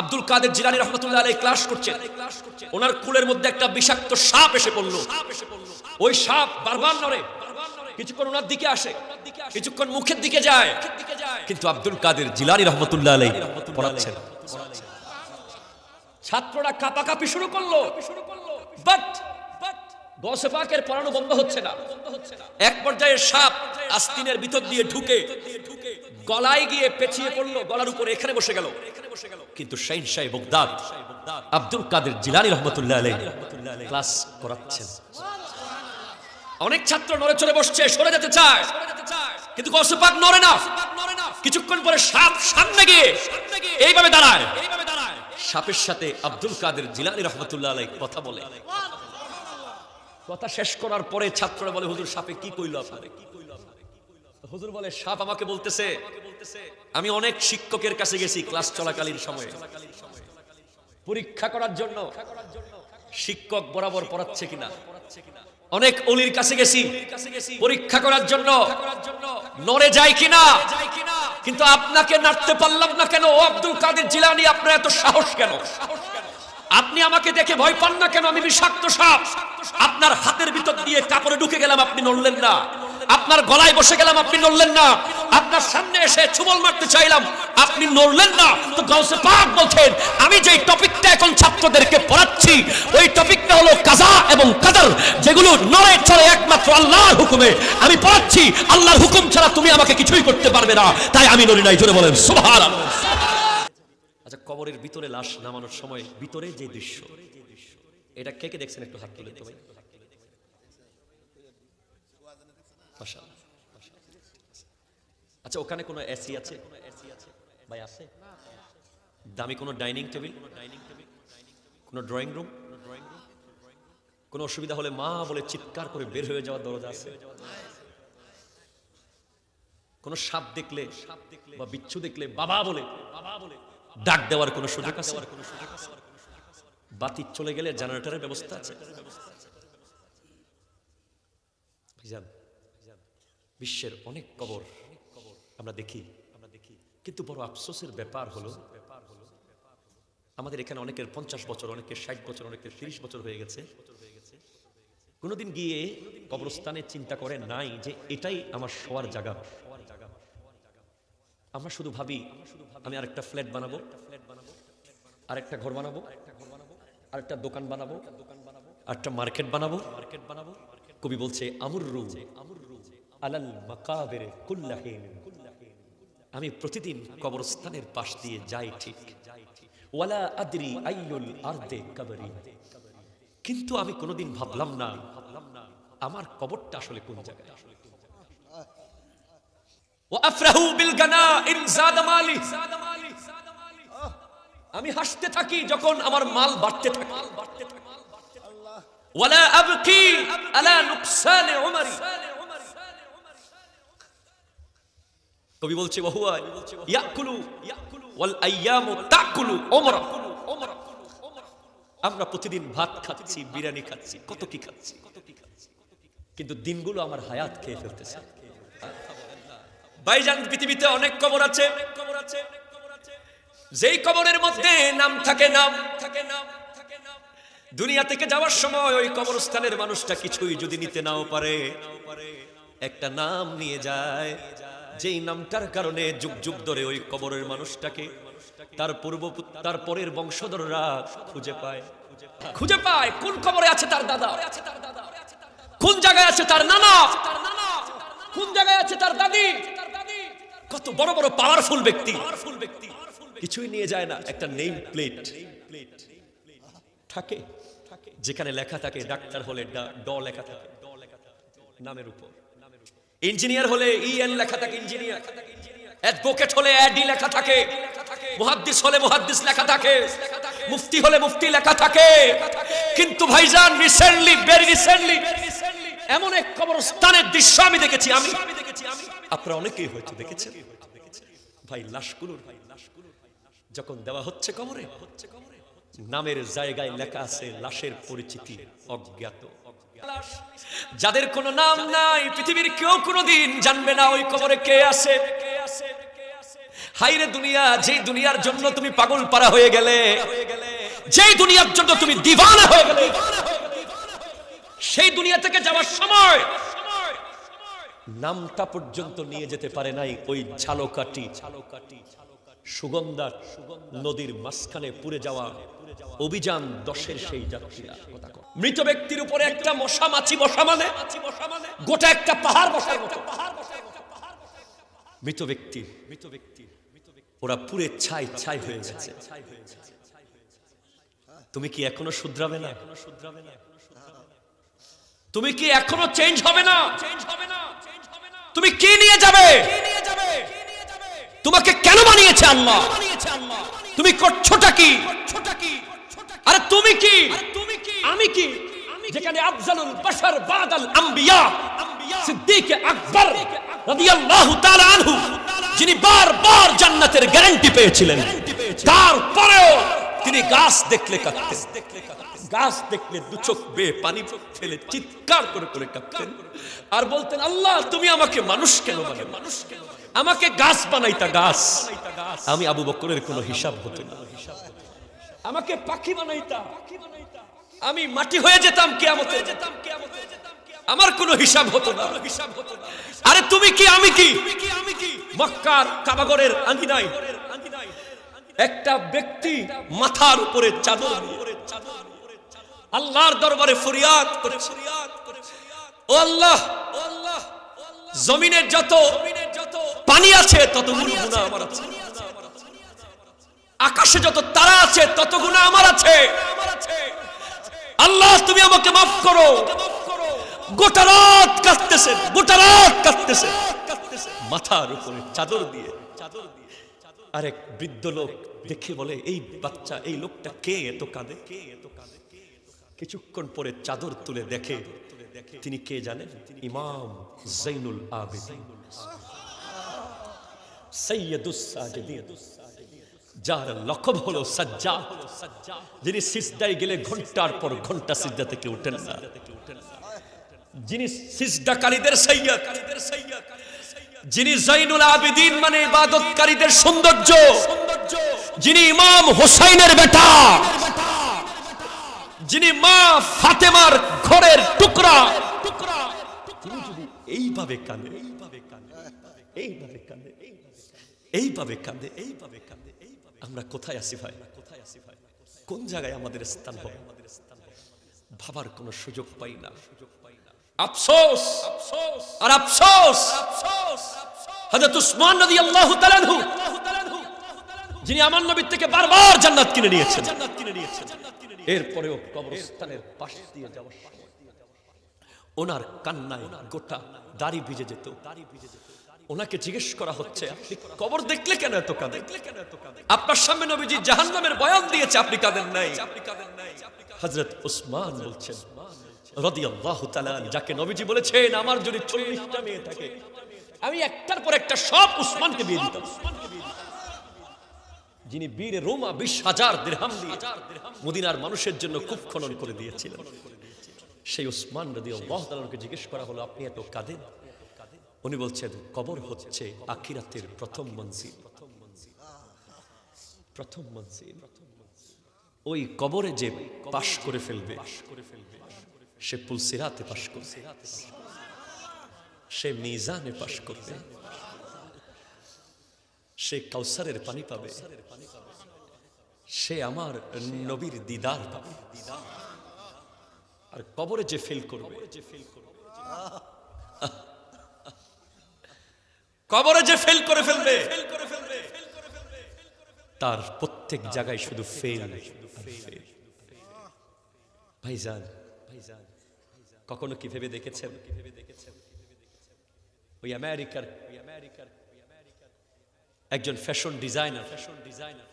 আব্দুল কাদের জিলানি রহমতুল্লাহ আলাই ক্লাস করছেন। ওনার কুলের মধ্যে একটা বিষাক্ত সাপ এসে পড়ল। ওই সাপ বারবার নড়ে। কিছুক্ষণ ওনার দিকে আসে। কিছুক্ষণ মুখের দিকে যায়। কিন্তু আব্দুল কাদের জিলানী রহমতুল্লাহ আলাই পড়াচ্ছেন। ছাত্ররা কাপাকাপি শুরু করল। বাট গসে পাকের পড়ানো বন্ধ হচ্ছে না। এক পর্যায়ে সাপ আস্তিনের ভিতর দিয়ে ঢুকে গলায় গিয়ে পেঁচিয়ে পড়ল, গলার উপরে এখানে বসে গেল। কিন্তু আব্দুল কাদের জিলানি রহমতুল্লাহ ক্লাস করাচ্ছেন। অনেক ছাত্র নড়ে চড়ে বসছে, সরে যেতে চায়। কিন্তু নড়ে না। কিছুক্ষণ পরে সাপ সামনে গিয়ে এইভাবে দাঁড়ায়। সাপের সাথে আব্দুল কাদের জিলানি রহমতুল্লাহ কথা বলে। কথা শেষ করার পরে ছাত্ররা বলে, হুজুর, সাপে কি কইলো আপনারে? হুজুর বলে, সাপ আমাকে বলতেছে, আমি অনেক শিক্ষকের কাছে গেছি ক্লাস চলাকালীন সময়ে। পরীক্ষা করার জন্য শিক্ষক বরাবর পড়াচ্ছে কিনা? অনেক অলির কাছে গেছি, পরীক্ষা করার জন্য নড়ে যায় কিনা? কিন্তু আপনাকে নাড়তে পারলাম না কেন? ও আব্দুল কাদের জিলানি, আপনার এত সাহস কেন? আপনি আমাকে দেখে ভয় পান না কেন? আমি বিষাক্ত সাপ। আপনার হাতের ভিতর দিয়ে কাপড়ে ঢুকে গেলাম, আপনি নড়লেন না। আপনার গলায় বসে গেলাম, আপনি নড়লেন না। আপনার সামনে এসে ছুবল মারতে চাইলাম, আপনি নড়লেন না। তো গাউসে পাক বলছেন, আমি যেই টপিকটা এখন ছাত্রদেরকে পড়াচ্ছি, ওই টপিকটা হলো কাজা এবং কাদার, যেগুলো নড়ে চলে একমাত্র আল্লাহর হুকুমে। আমি পড়াচ্ছি, আল্লাহর হুকুম ছাড়া তুমি আমাকে কিছুই করতে পারবে না। তাই আমি নড়ি নাই, জোরে বলেন, সুবহানাল্লাহ। আচ্ছা কবরের ভিতরে লাশ নামানোর সময় ভিতরে যে দৃশ্য, এটা কে কে দেখছেন একটু হাত তুলে তো ভাই আচ্ছা ওখানে কোনো এসি আছে? ভাই আছে? দামি কোনো ডাইনিং টেবিল? কোনো ড্রয়িং রুম? কোনো অসুবিধা হলে মা বলে চিৎকার করে বের হয়ে যাওয়ার দরজা আছে? কোনো সাপ দেখলে সাপ দেখলে বা বিচ্ছু দেখলে বাবা বলে বাবা বলে ডাক দেওয়ার কোনো সুযোগ আছে? বাতি চলে গেলে জেনারেটরের ব্যবস্থা আছে? ভাইজান, বিশ্বের অনেক কবর আমরা দেখি। আমরা দেখি কিন্তু বড় আফসোসের ব্যাপার হলো, আমাদের এখানে অনেকের পঞ্চাশ বছর, অনেকের ষাট বছর, অনেকের তিরিশ বছর হয়ে গেছে। কোনোদিন গিয়ে কবরস্থানে চিন্তা করে নাই যে এটাই আমার শোয়ার জায়গা। আমরা শুধু ভাবি, আমি আরেকটা ফ্ল্যাট বানাবো, আরেকটা ঘর বানাবো, আরেকটা দোকান বানাবো, আরেকটা মার্কেট বানাবো। মার্কেট বানাবো কবি বলছে, আমুর রু আলাল কুল্লাহীন আমি প্রতিদিন কবরস্থানের পাশ দিয়ে যাই ঠিক। ওয়ালা আদরি আইয়ুল আরদে কবরি। কিন্তু আমি কোনোদিন ভাবলাম না, আমার কবরটা আসলে কোন জায়গায়? ওয়াফরাহু বিল গানা ইন মালি। আমি হাসতে থাকি যখন আমার মাল বাড়তে থাকে মাল বাড়তে থাকে। ওয়ালা আবকি আলা নুকসানে উমরি। কবি বলছে উমরা আমরা প্রতিদিন ভাত খাচ্ছি, বিরিয়ানি খাচ্ছি, কত কি খাচ্ছি। কিন্তু দিনগুলো আমার হায়াত খেয়ে ফেলতেছে। ভাইজান পৃথিবীতে অনেক কবর আছে। যেই কবরের মধ্যে নাম থাকে নাম থাকে নাম। দুনিয়া থেকে যাওয়ার সময় ওই কবরস্থানের মানুষটা কিছুই যদি নিতে নাও পারে, একটা নাম নিয়ে যায়। যেই নামটার কারণে যুগ যুগ ধরে ওই কবরের মানুষটাকে তার পূর্ব তার পরের বংশধররা খুঁজে পায়। খুঁজে পায় কোন কবরে আছে তার দাদা? কোন জায়গায় আছে তার নানা? কোন জায়গায় আছে তার দাদি? কত বড় বড় পাওয়ারফুল ব্যক্তি। কিছুই নিয়ে যায় না, একটা নেম প্লেট থাকে, যেখানে লেখা থাকে, ডাক্তার হলে ডা- লেখা থাকে, নামের উপর। ইঞ্জিনিয়ার হলে ইএন লেখা থাকে ইঞ্জিনিয়ার, অ্যাডভোকেট হলে অ্যাডি লেখা থাকে মুহাদ্দিস হলে মুহাদ্দিস লেখা থাকে মুফতি হলে মুফতি লেখা থাকে কিন্তু ভাইজান রিসেন্টলি ভেরি রিসেন্টলি এমন এক কবরস্থানের দৃশ্য আমি দেখেছি, আমি। আপনারা অনেকেই হয়তো দেখেছেন। ভাই, লাশগুলোর, যখন দেওয়া হচ্ছে কবরে, নামের জায়গায় লেখা আছে, লাশের পরিচিতি অজ্ঞাত। যাদের কোনো নাম নাই, পৃথিবীর কেউ কোনোদিন জানবে না ওই কবরে কে আছে। হাইরে দুনিয়া, যেই দুনিয়ার জন্য তুমি পাগল পারা হয়ে গেলে, যেই দুনিয়ার জন্য তুমি দিবানা হয়ে গেলে, সেই দুনিয়া থেকে যাওয়ার সময় নামটা পর্যন্ত নিয়ে যেতে পারে নাই ওই ঝালকাটি ঝালকাটি সুগন্ধার নদীর মাঝখানে পুড়ে যাওয়া অভিযান দশের সেই যাত্রীরা মৃত ব্যক্তির উপরে একটা মশা মাছি বসা মানে? গোটা একটা পাহাড় বসার মতো। মৃত ব্যক্তি মৃত ব্যক্তি ওরা পুরে ছাই ছাই হয়ে গেছে। তুমি কি এখনও শুধরাবে না? এখনও শুধরাবে না তুমি কি এখনও চেঞ্জ হবে না চেঞ্জ হবে না? তুমি কি নিয়ে যাবে? তোমাকে কেন বানিয়েছে আল্লাহ? তুমি করছোটা কি? আরে তুমি কি? আমি কি? যেখানে আফজালুল বাশার বাদাল আম্বিয়া, সিদ্দিক আকবর রাদিয়াল্লাহু তাআলা আনহু, যিনি বারবার জান্নাতের গ্যারান্টি পেয়েছিলেন। তারপরেও তিনি গাছ দেখলে কাঁদতেন। গাছ দেখলে দু চোখ পানি ফেলে চিৎকার করে করে আর বলতেন, আল্লাহ, তুমি আমাকে মানুষ কেন মানে মানুষ কেন আমাকে গাছ বানাইতা গাছ। আমি আবু বকরের কোনো হিসাব হতো না। আমাকে পাখি বানাইতা। আমি মাটি হয়ে যেতাম কেয়ামতে আমার কোনো হিসাব হতো না। হিসাব হতো আরে তুমি কি, আমি কি? মক্কার কাবাগরের আঙ্গিনাই একটা ব্যক্তি মাথার উপরে চাদর আল্লাহর দরবারে ফরিয়াদ করে ও আল্লাহ, জমিনের যত পানি আছে, তত গুণা আমার আছে। আকাশে যত তারা আছে, তত গুণা আমার আছে। আল্লাহ, তুমি আমাকে মাফ করো। গোটা রাত কাঁদতেছেন গোটা রাত কাঁদতেছেন মাথার উপরে চাদর দিয়ে চাদর দিয়ে আরেক বৃদ্ধ লোক দেখে বলে, এই বাচ্চা, এই লোকটা কে এত কাঁদে? কে এত কাঁদে কিছুক্ষণ পরে চাদর তুলে দেখে তিনি কে জানেন? ইমাম জৈনুল আবেদিন যার লকব হলো সাজ্জা। যিনি সিজদায় গেলে ঘণ্টার পর ঘণ্টা সিজদা থেকে উঠেন না। যিনি সিজদাকারীদের সৈয়দ। যিনি জৈনুল আবেদিন মানে ইবাদতকারীদের সৌন্দর্য। যিনি ইমাম হোসাইনের বেটা। যিনি মা ফাতেমার ঘরের টুকরা। টুকরা তিনি যদি এইভাবে কাঁদে এইভাবে কাঁদে এইভাবে কাঁদে এইভাবে কাঁদে এইভাবে কাঁদে আমরা কোথায় আসি ভাই? কোথায় আসি ভাই কোন জায়গায় আমাদের স্থান হবে? আমাদের স্থান ভাবার কোনো সুযোগ পাই না। সুযোগ পাই না আফসোস! আর আফসোস! হযরত উসমান রাদিয়াল্লাহু তাআলা যিনি আমার নবীর থেকে বারবার জান্নাত কিনে নিয়েছেন। জান্নাত কিনে নিয়েছেন এরপরেও কবরস্থানের পাশ দিয়ে যাওয়ার সময় ওনার কান্নায় গোটা দাড়ি ভিজে যেত দাড়ি ভিজে যেত। ওনাকে জিজ্ঞেস করা হচ্ছে কবর দেখলে কেন এত কাঁদে আপনার সামনে নবীজি জাহান্নামের বয়ান দিয়েছে, আপনি কাঁদেন নাই। হযরত উসমান বলছেন যাকে নবীজি বলেছেন, আমার যদি 40টা মেয়ে থাকে, আমি একটার পর একটা সব উসমানকে বিয়ে দিতাম। যিনি বীরে রোমা বিশ হাজার দিরহাম দিয়ে মদিনার মানুষের জন্য কূপ খনন করে দিয়েছিলেন। সেই উসমান রদি জিজ্ঞেস করা হলো, আপনি এত কাঁদেন? উনি বলছেন, কবর হচ্ছে আখিরাতের প্রথম মঞ্জিল। প্রথম মঞ্জিল। ওই কবরে যে পাশ করে ফেলবে, সে পুলসিরাতে পাশ করবে, সে মিজানে পাশ করবে, সে কাউসারের পানি পাবে, সে আমার নবীর দিদার পাবে। আর কবরে যে ফেল করবে যে ফেল করবে কবরে যে ফেল করে ফেলবে। তার প্রত্যেক জায়গায় শুধু ফেল ভাইজান, কখনো কি ভেবে দেখেছেন? ওই আমেরিকার একজন ফ্যাশন ডিজাইনার ফ্যাশন ডিজাইনার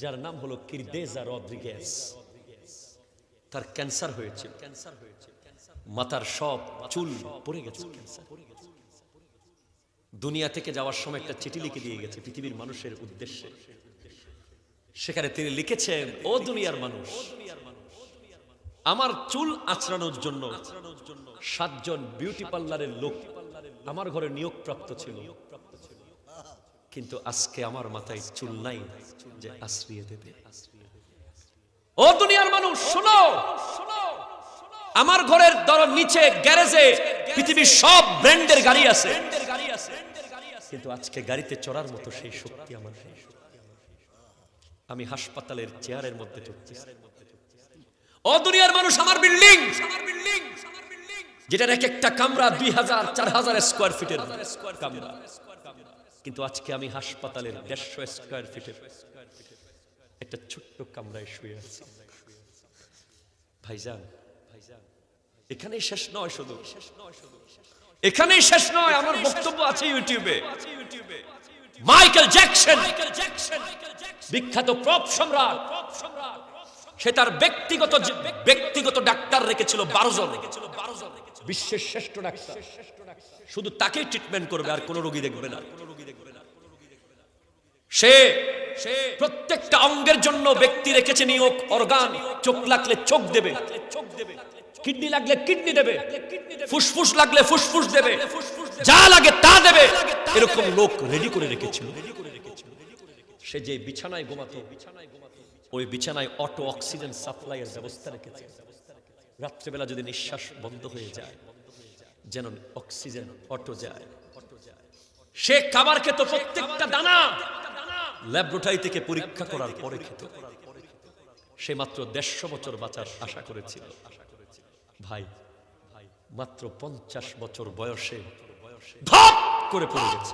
যার নাম হলো কিরদেজা রদ্রিগেজ। তার ক্যান্সার হয়েছে ক্যান্সার হয়েছে মাথার সব চুল পড়ে গেছে। ক্যান্সার দুনিয়া থেকে যাওয়ার সময় একটা চিঠি লিখে দিয়ে গেছে পৃথিবীর মানুষের উদ্দেশ্যে। সেখানে তিনি লিখেছেন, ও দুনিয়ার মানুষ, আমার চুল আঁচড়ানোর জন্য সাতজন বিউটি পার্লারের লোক আমার ঘরে নিয়োগপ্রাপ্ত ছিল। কিন্তু আজকে আমার মাথায় চুল নাই যে আশ্রিয়ে দেবে। ও দুনিয়ার মানুষ, শোনো! আমার ঘরের দর নিচে, গ্যারেজে পৃথিবীর সব ব্র্যান্ডের গাড়ি আছে। কিন্তু আজকে গাড়িতে চড়ার মতো সেই শক্তি আমার আমি হাসপাতালের চেয়ারের মধ্যে ও দুনিয়ার মানুষ, আমার বিল্ডিং! যেটার এক একটা কামরা দুই হাজার, চার হাজার স্কোয়ার ফিটের কামরা। কিন্তু আজকে আমি হাসপাতালের দেড়শো স্কোয়ার ফিটের একটা ছোট্ট কামরায় শুয়ে আছি। ভাইজান, এখানেই শেষ নয় শুধু। এখানেই শেষ নয় আমার বক্তব্য আছে ইউটিউবে মাইকেল জ্যাকসন বিখ্যাত প্রপ সম্রাট। সে তার ব্যক্তিগত ব্যক্তিগত ডাক্তার রেখেছিল বারো জন। বিশ্বের শ্রেষ্ঠ ডাক্তার। শুধু তাকেই ট্রিটমেন্ট করবে আর কোনো রোগী দেখবে না। সে সে প্রত্যেকটা অঙ্গের জন্য ব্যক্তি রেখেছে নিয়োগ অর্গান চোখ লাগলে চোখ দেবে। চোখ দেবে। কিডনি লাগলে কিডনি দেবে। ফুসফুস লাগলে ফুসফুস দেবে। যা লাগে তা দেবে। এরকম লোক রেডি করে রেখেছিল। সে যে বিছানায় ঘুমাতো, ওই বিছানায় অটো অক্সিজেন সাপ্লাইয়ের ব্যবস্থা রেখেছে। রাত্রেবেলা যদি নিঃশ্বাস বন্ধ হয়ে যায়, যেন অক্সিজেন অটো যায়। সে খাবার খেত প্রত্যেকটা দানা। ল্যাবরেটরি থেকে পরীক্ষা করার পরে খেত। সে মাত্র দেড়শো বছর বাঁচার আশা করেছিল। ভাই মাত্র পঞ্চাশ বছর বয়সে ধপ করে পড়ে গেছে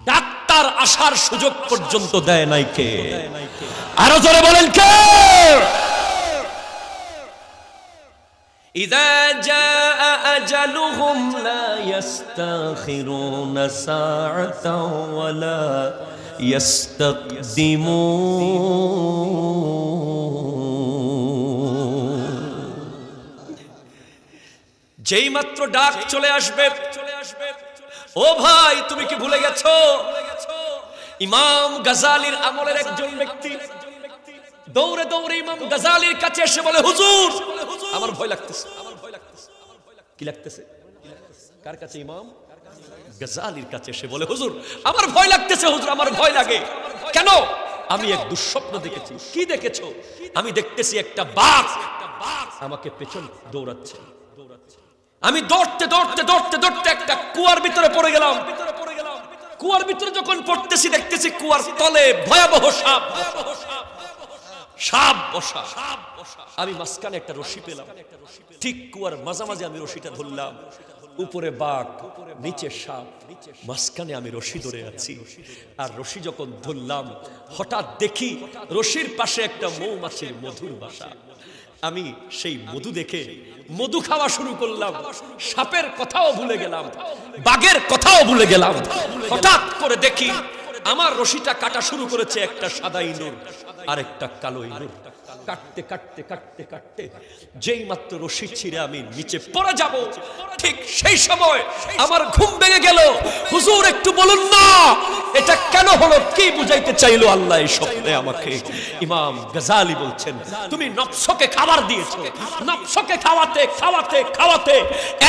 ডাক্তার আসার সুযোগ পর্যন্ত দেয় নাই কে আরো জোরে বলেন কে إذا جاء أجلهم لا يستأخرون ساعة ولا يستقدمون যেই মাত্র ডাক চলে আসবে ও ভাই, তুমি কি ভুলে গেছো? ইমাম গাজালির আমলের একজন ব্যক্তি দৌড়ে দৌড়ে ইমাম গাজালির কাছে এসে বলে, হুজুর আমার ভয় লাগতেছে আমার ভয় লাগতেছে। কি লাগতেছে? কার কাছে ইমাম? গাজালির কাছে এসে বলে, হুজুর, আমার ভয় লাগতেছে, হুজুর, আমার ভয় লাগে। কেন? আমি এক দুঃস্বপ্ন দেখেছি। কি দেখেছ? আমি দেখতেছি একটা বাঘ আমাকে পেছন দৌড়াচ্ছে। আমি দৌড়তে দৌড়তে দৌড়তে দৌড়তে একটা কুয়ার ভিতরে পড়ে গেলাম। কুয়ার ভিতরে যখন পড়তেছি, দেখতেছি কুয়ার তলে ভয়াবহ সাপ। সাপ বসা। আমি মাঝখানে একটা রশি পেলাম। ঠিক কুয়ার মাঝামাঝি আমি রশিটা ধরলাম। উপরে বাঘ, নিচে সাপ। মাঝখানে আমি রশি ধরে আছি। আর রশি যখন ধরলাম, হঠাৎ দেখি রশির পাশে একটা মৌমাছির মধুর বাসা। আমি সেই মধু দেখে মধু খাওয়া শুরু করলাম। সাপের কথাও ভুলে গেলাম, বাঘের কথাও ভুলে গেলাম। হঠাৎ করে দেখি আমার রশিটা কাটা শুরু করেছে একটা সাদা ইঁদুর আর একটা কালো ইঁদুর কাটতে কাটতে কাটতে কাটতে। যেই মাত্র রশি ছিঁড়ে আমি নিচে পড়ে যাব, ঠিক সেই সময় আমার ঘুম ভেঙে গেল। হুজুর, একটু বলুন না, এটা কেন হলো? কি বুঝাইতে চাইলো আল্লাহ এই স্বপ্নে আমাকে? ইমাম গাজালি বলছেন, তুমি নফসকে খাবার দিয়েছ, নফসকে খাওয়াতে খাওয়াতে খাওয়াতে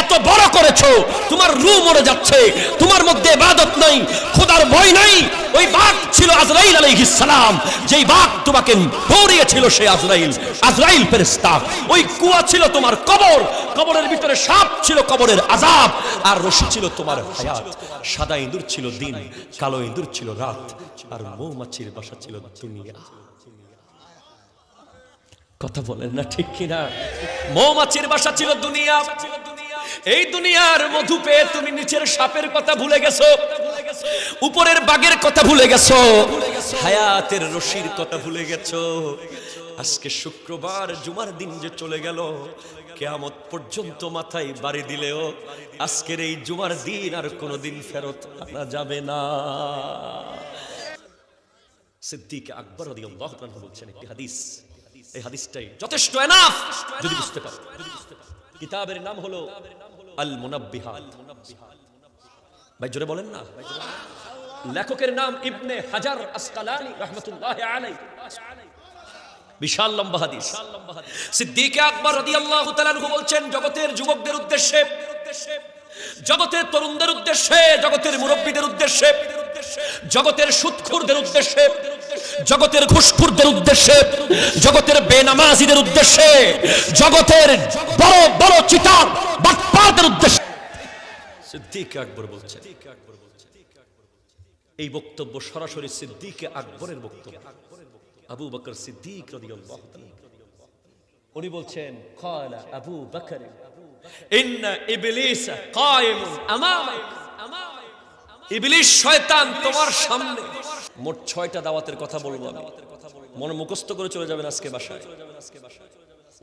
এত বড় করেছ। তোমার রু মরে যাচ্ছে, তোমার মধ্যে ইবাদত নাই, খোদার ভয় নাই। ওই বাঘ ছিল আজরাইল আলাইহিস সালাম, যেই বাঘ তোমাকে দৌড়িয়েছিল সে আজরাইল আজরাইল ফেরেশতা। ওই কুয়া ছিল তোমার কবর, কবরের ভিতরে সাপ ছিল কবরের আজাব আর রশি ছিল তোমার হায়াত। সাদা ইঁদুর ছিল দিন, কালো ইঁদুর ছিল রাত, আর মৌমাছির বাসা ছিল দুনিয়া। কথা বলেন না ঠিক কিনা? মৌমাছির বাসা ছিল দুনিয়া। এই দুনিয়ার মধু পেয়ে তুমি নিচের সাপের কথা ভুলে গেছো। উপরের বাগের কথা ভুলে গেছো। হায়াতের রশির কথা ভুলে গেছো। আজকে শুক্রবার, জুমার দিন যে চলে গেল, কেয়ামত পর্যন্ত মাথায় বাড়ি দিলেও আজকের এই জুমার দিন আর কোনোদিন ফেরত আনা যাবে না। সিদ্দিক আকবর বলছেন একটি হাদিস। এই হাদিসটাই যথেষ্ট এনাফ যদি বুঝতে পারো। কিতাবের নাম হলো আল ভাই, জোরে বলেন না। লেখকের নাম ইবনে হাজার আসকালানি রাহমাতুল্লাহি আলাইহি। বিশাল লম্বা হাদিস। সিদ্দিক আকবর রাদিয়াল্লাহু তাআলা আনহু বলছেন, জগতের যুবকদের উদ্দেশ্যে, জগতের তরুণদের উদ্দেশ্যে, জগতের মুরব্বীদের উদ্দেশ্যে, জগতের সুৎখুরদের উদ্দেশ্যে, জগতের ঘুষখুরদের উদ্দেশ্যে, জগতের বেনামাজিদের উদ্দেশ্যে, জগতের বড় বড় চিতার বাটপারদের উদ্দেশ্যে। সিদ্দিক আকবর বলছেন, এই বক্তব্য সরাসরি সিদ্দিকে আকবরের বক্তব্য। আবু বকর সিদ্দিক উনি বলছেন ক্বালা আবু বকর ইবলিস শয়তান তোমার সামনে। মোট ছয়টা দাওয়াতের কথা বলব আমি। মনে মুখস্থ করে চলে যাবেন আজকে বাসায়।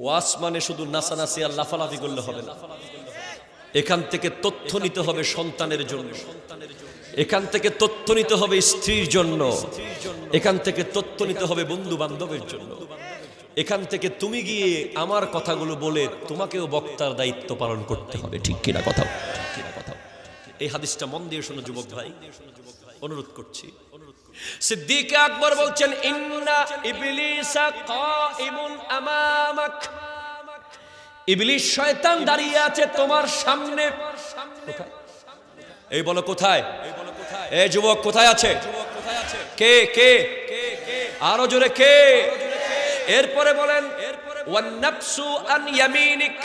ওয়াস মানে শুধু নাসানাসি আর লাফালাফি করলে হবে না। এখান থেকে তথ্য নিতে হবে সন্তানের জন্য। এখান থেকে তথ্য নিতে হবে স্ত্রীর জন্য। এখান থেকে তথ্য নিতে হবে বন্ধু বান্ধবের জন্য। এখান থেকে তুমি গিয়ে আমার কথাগুলো বলে তোমাকেও বক্তার দায়িত্ব পালন করতে হবে। ঠিক কিনা কথা? এই হাদিসটা মন দিয়ে শোনো যুবক ভাই। অনুরোধ করছি। সিদ্দিক আকবর বলছেন, ইন্না ইবলিসা কাইমুন আমামাক। ইবলিস শয়তান দাঁড়িয়ে আছে তোমার সামনে। এই বলো কোথায়? এই যুবক কোথায় আছে? কে কে? আরও জোরে কে? এরপরে বলেন ওয়ান নাফসু আন ইয়ামিনিক।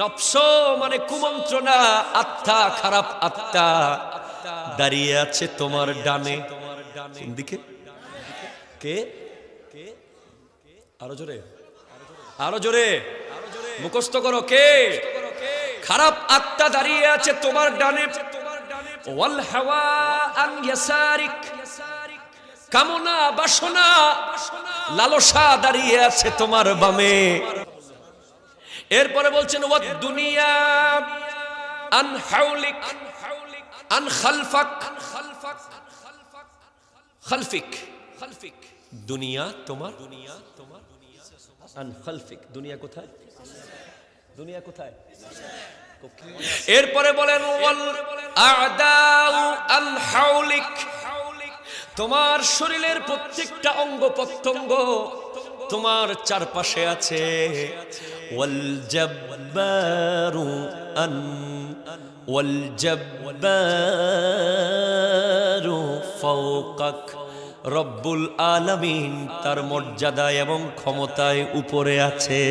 নফস মানে কুমন্ত্রণা, আত্মা খারাপ আত্মা। দাঁড়িয়ে আছে তোমার ডানে। কোন দিকে? কে? আরও জোরে। আরও জোরে। মুখস্থ করো, কে? খারাপ আত্মা দাঁড়িয়ে আছে তোমার ডানে। কামনা বাসনা লালসা দাঁড়িয়ে আছে তোমার বামে। এরপরে বলছেন, ওয়াদ দুনিয়া খালফাক, খালফিক, দুনিয়া তোমার দুনিয়া তোমার দুনিয়া কোথায়? দুনিয়া কোথায়? এরপরে বলেন, ওয়াল তোমার শরীরের প্রত্যেকটা অঙ্গ প্রত্যঙ্গ তোমার চারপাশে আছে। রব্বুল আলামিন তার মর্যাদা এবং ক্ষমতায় উপরে আছে।